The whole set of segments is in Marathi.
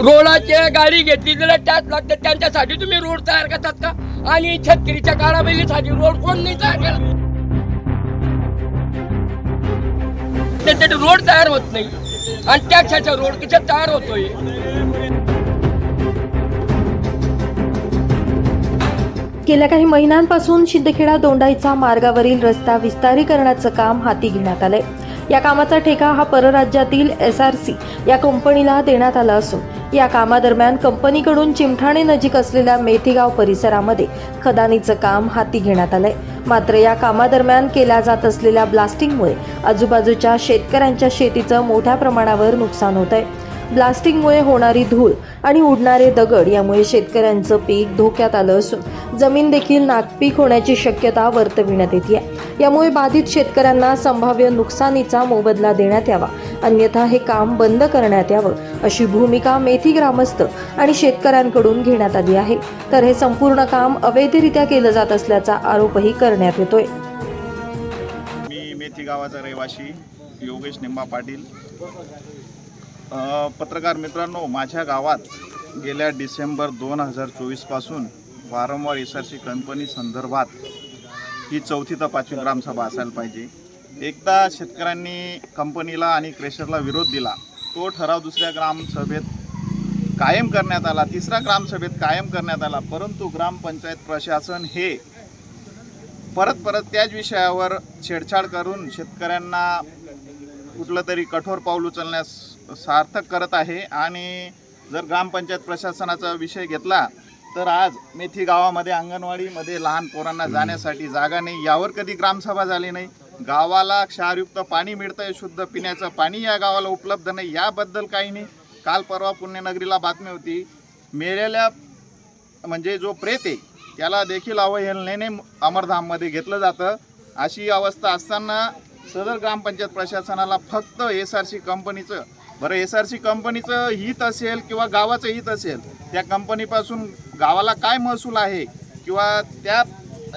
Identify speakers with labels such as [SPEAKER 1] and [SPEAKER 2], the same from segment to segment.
[SPEAKER 1] रोडाचे गाडी घेतली तर त्याच लागते त्यांच्यासाठी तुम्ही रोड तयार करतात का? आणि छत्रीच्या काळाबैलीसाठी रोड कोण नाही तयार केला त्याच्यासाठी रोड तयार होत नाही. आणि टॅक्साचा रोड कशा तयार होतोय.
[SPEAKER 2] गेल्या काही महिन्यांपासून शिंदखेडा दोंडाईचा मार्गावरील रस्ता विस्तारीकरणाचं काम हाती घेण्यात आलंय. या कामाचा ठेका हा परराज्यातील एस आर सी या कंपनीला देण्यात आला असून या कामादरम्यान कंपनीकडून चिमठाणे नजीक असलेल्या मेथीगाव परिसरामध्ये खदानीचं काम हाती घेण्यात आलंय. मात्र या कामादरम्यान केल्या जात असलेल्या ब्लास्टिंगमुळे आजूबाजूच्या शेतकऱ्यांच्या शेतीचं मोठ्या प्रमाणावर नुकसान होत आहे ब्लास्टिंगमुळे होणारी धूळ आणि उडणारे दगड यामुळे शेतकऱ्यांचं पीक धोक्यात आलं असून जमीन देखील नागपीक होण्याची शक्यता वर्तविण्यात येते यामुळे बाधित शेतकऱ्यांना संभाव्य नुकसानीचा मोबदला देण्यात यावा. अन्यथा हे काम बंद करण्यात यावं. अशी भूमिका मेथी ग्रामस्थ आणि शेतकऱ्यांकडून घेण्यात आली आहे. तर हे संपूर्ण काम अवैधरित्या केलं जात असल्याचा आरोपही करण्यात येतोय.
[SPEAKER 3] मी मेथी गावाचा रहिवासी योगेश निंबा पाटील. पत्रकार मित्रांनो माझ्या गावात गेल्या डिसेंबर दोन हजार चोवीसपासून वारंवार एस आर सी कंपनी संदर्भात ही चौथी तर पाचवी ग्रामसभा असायला पाहिजे. एकदा शेतकऱ्यांनी कंपनीला आणि क्रेशरला विरोध दिला तो ठराव दुसऱ्या ग्रामसभेत कायम करण्यात आला तिसऱ्या ग्रामसभेत कायम करण्यात आला परंतु ग्रामपंचायत प्रशासन हे परत परत त्याच विषयावर छेडछाड करून शेतकऱ्यांना कुठलं तरी कठोर पाऊल उचलण्यास सार्थक करत आहे. आणि जर ग्रामपंचायत प्रशासनाचा विषय घेतला तर आज मेथी गावामध्ये अंगणवाडीमध्ये लहान पोरांना जाण्यासाठी जागा नाही. यावर कधी ग्रामसभा झाली नाही. गावाला क्षारयुक्त पाणी मिळतं आहे शुद्ध पिण्याचं पाणी या गावाला उपलब्ध नाही याबद्दल काही नाही. काल परवा पुण्यनगरीला बातमी होती मेलेल्या म्हणजे जो प्रेत आहे त्याला देखील अवहेलनेने अमरधाममध्ये घेतलं जातं. अशी अवस्था असताना सदर ग्रामपंचायत प्रशासनाला फक्त एस आर सी कंपनीचं बरं एस आर सी कंपनीचं हित असेल किंवा गावाचं हित असेल त्या कंपनीपासून गावाला काय महसूल आहे किंवा त्या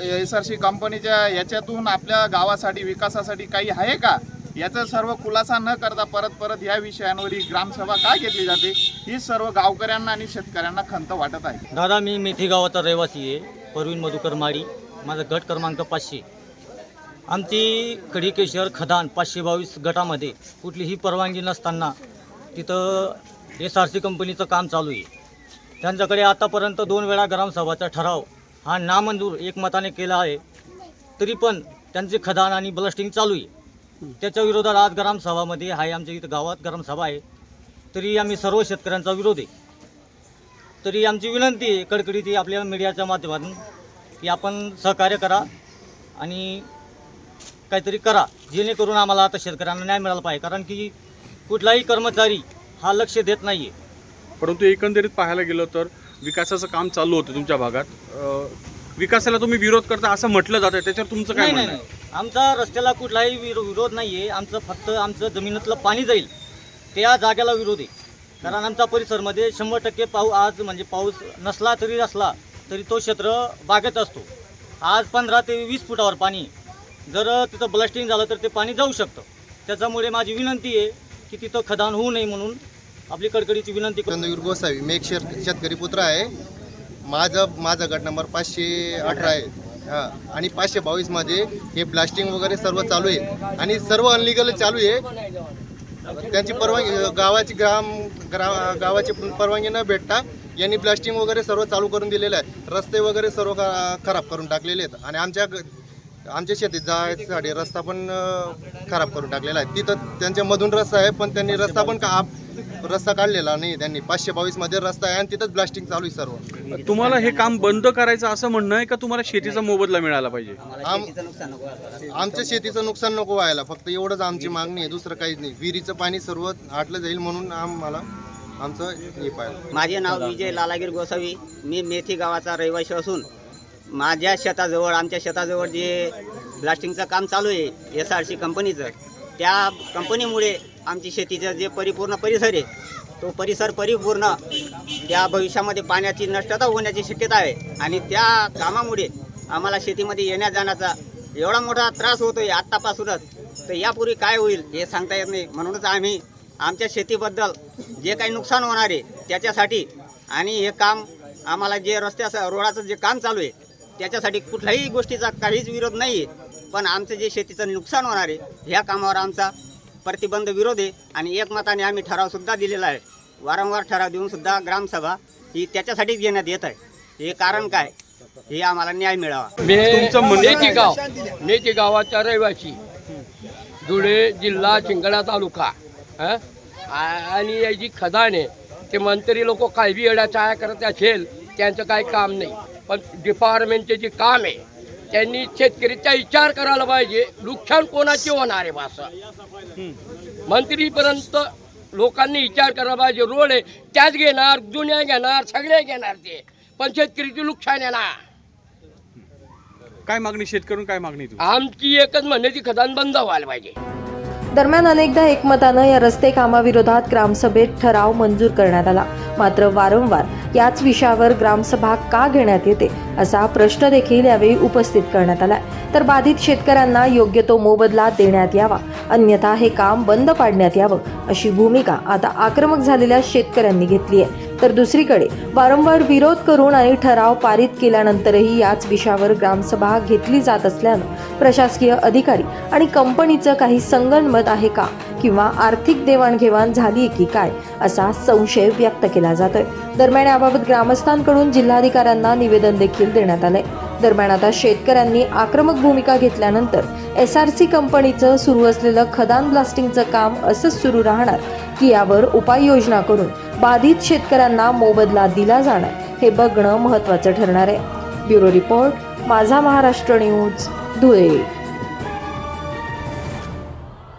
[SPEAKER 3] एस आर सी कंपनीच्या याच्यातून आपल्या गावासाठी विकासासाठी काही आहे का? याचा सर्व खुलासा न करता परत परत या विषयांवर ही ग्रामसभा काय घेतली जाते? ही सर्व गावकऱ्यांना आणि शेतकऱ्यांना खंत वाटत आहे.
[SPEAKER 4] दादा मी मेथी गावाचा रहिवासी आहे परवीन मधुकर माळी. माझा गट क्रमांक पाचशे. आमची खडीकेश्वर खदान पाचशे बावीस गटामध्ये कुठलीही परवानगी नसताना तिथं एस आर सी कंपनीचं काम चालू आहे. त्यांच्याकडे आतापर्यंत दोन वेळा ग्रामसभाचा ठराव हा नामंजूर एकमताने केला आहे. तरी पण त्यांचे खदान आणि ब्लास्टिंग चालू आहे. त्याच्या विरोधात आज ग्रामसभामध्ये आहे आमच्या इथं गावात ग्रामसभा आहे. तरी आम्ही सर्व शेतकऱ्यांचा विरोध आहे. तरी आमची विनंती आहे कडकडीची आपल्या मीडियाच्या माध्यमातून की आपण सहकार्य करा आणि काहीतरी करा जेणेकरून आम्हाला आता शेतकऱ्यांना न्याय मिळाला पाहिजे. कारण की कुठलाही कर्मचारी हा लक्ष देत नाही आहे
[SPEAKER 5] परंतु एकंदरीत पाहायला गेलं तर विकासाचं काम चालू होतं तुमच्या भागात. अं, विकासाला तुम्ही विरोध करता असं म्हटलं जातं त्याच्यावर तुमचं काय
[SPEAKER 4] नाही नाही
[SPEAKER 5] म्हणणं आहे?
[SPEAKER 4] नाही. आमचा रस्त्याला कुठलाही विरो विरोध नाही आहे आमचं फक्त आमचं जमिनीतलं पाणी जाईल. त्या जागेला विरोध. आहे कारण आमच्या परिसरमध्ये शंभर टक्के पाऊ आज म्हणजे पाऊस नसला तरी असला तरी तो क्षेत्र बागेत असतो. आज पंधरा ते वीस फुटावर पाणी आहे. जर तिथं ब्लास्टिंग झालं तर ते पाणी जाऊ शकतं. त्याच्यामुळे माझी विनंती आहे की तिथं खदान होऊ नये म्हणून आपली कडकडीची विनंती
[SPEAKER 6] चंद्रवीर गोसावी मी एक शेत शेतकरी पुत्र आहे. माझं माझा गट नंबर पाचशे अठरा आहे. हां. आणि पाचशे बावीसमध्ये हे प्लास्टिंग वगैरे सर्व चालू आहे. आणि सर्व अनलिगल चालू आहे. त्यांची परवानगी गावाची ग्राम ग्रा गावाची परवानगी न भेटता यांनी प्लास्टिंग वगैरे सर्व चालू करून दिलेलं आहे. रस्ते वगैरे सर्व खराब करून टाकलेले आहेत. आणि आमच्या आमच्या शेतीत जायसाठी रस्ता पण खराब करून टाकलेला आहे. तिथं त्यांच्यामधून रस्ता आहे पण त्यांनी रस्ता पण का रस्ता काढलेला नाही त्यांनी. पाचशे बावीसमध्ये रस्ता आहे आणि तिथंच ब्लास्टिंग चालू आहे सर्व.
[SPEAKER 5] तुम्हाला हे काम बंद करायचं असं म्हणणं आहे का तुम्हाला शेतीचा मोबदला मिळाला पाहिजे?
[SPEAKER 6] आम आमच्या शेतीचं नुकसान नको व्हायला. फक्त एवढंच आमची मागणी आहे. दुसरं काहीच नाही. विहिरीचं पाणी सर्व आटलं जाईल म्हणून आम्हाला आमचं हे पाहिजे
[SPEAKER 7] माझे नाव विजय लालागीर गोसावी. मी मेथी गावाचा रहिवासी असून माझ्या शेताजवळ आमच्या शेताजवळ जे ब्लास्टिंगचं काम चालू आहे एस आर सी कंपनीचं त्या कंपनीमुळे आमची शेतीचं जे परिपूर्ण परिसर आहे तो परिसर परिपूर्ण त्या भविष्यामध्ये पाण्याची नष्टता होण्याची शक्यता आहे. आणि त्या कामामुळे आम्हाला शेतीमध्ये येण्या जाण्याचा एवढा मोठा त्रास होतो आहे आत्तापासूनच. तर यापूर्वी काय होईल हे सांगता येत नाही. म्हणूनच आम्ही आमच्या शेतीबद्दल जे काही नुकसान होणार आहे त्याच्यासाठी आणि हे काम आम्हाला जे रस्त्याचं रोडाचं जे काम चालू आहे त्याच्यासाठी कुठल्याही गोष्टीचा काहीच विरोध नाही आहे पण आमचं जे शेतीचं नुकसान होणार आहे ह्या कामावर आमचा प्रतिबंध विरोध आहे आणि एकमताने आम्ही ठरावसुद्धा दिलेला आहे. वारंवार ठराव देऊन सुद्धा ग्रामसभा ही त्याच्यासाठीच घेण्यात येत आहे. हे कारण काय? हे आम्हाला न्याय मिळावा.
[SPEAKER 1] मी गाव मेथी गावाचा रहिवासी धुळे जिल्हा शिंगडा तालुका हं? आणि याची खदान आहे ते मंत्री लोक काय बी येड्या चाया करत असेल त्यांचं काही काम नाही. पण डिपार्टमेंटचे जे काम आहे त्यांनी शेतकरीचा विचार करायला पाहिजे. नुकसान कोणाचे होणार आहे असं? मंत्रीपर्यंत लोकांनी विचार करायला पाहिजे. रोड आहे. त्याच घेणार जुन्या घेणार सगळे घेणार ते. पण शेतकरीची नुकसान येणार
[SPEAKER 5] काय मागणी? शेतकऱ्यांना काय मागणी?
[SPEAKER 1] आमची एकच म्हणण्याची खदान बंद व्हायला पाहिजे.
[SPEAKER 2] दरम्यान अनेकदा एकमतानं या रस्ते कामाविरोधात ग्रामसभेत ठराव मंजूर करण्यात आला. मात्र वारंवार याच विषयावर ग्रामसभा का घेण्यात येते असा प्रश्न देखील यावेळी उपस्थित करण्यात आला तर बाधित शेतकऱ्यांना योग्य तो मोबदला देण्यात यावा अन्यथा हे काम बंद पाडण्यात यावं अशी भूमिका आता आक्रमक झालेल्या शेतकऱ्यांनी घेतली आहे. तर दुसरीकडे वारंवार विरोध करून आणि ठराव पारित केल्यानंतरही याच विषयावर ग्रामसभा घेतली जात असल्यानं प्रशासकीय अधिकारी आणि कंपनीचं काही संगनमत आहे का? किंवा आर्थिक देवाणघेवाण झाली की काय? असा संशय व्यक्त केला जातोय. दरम्यान याबाबत ग्रामस्थांकडून जिल्हाधिकाऱ्यांना निवेदन देखील देण्यात आलंय. दरम्यान आता शेतकऱ्यांनी आक्रमक भूमिका घेतल्यानंतर एस आर सी कंपनीचं सुरू असलेलं खदान ब्लास्टिंगचं काम असंच सुरू राहणार की यावर उपाययोजना करून बाधित शेतकऱ्यांना मोबदला दिला जाणार हे बघणं महत्त्वाचं ठरणार आहे. ब्युरो रिपोर्ट माझा महाराष्ट्र न्यूज धुळे.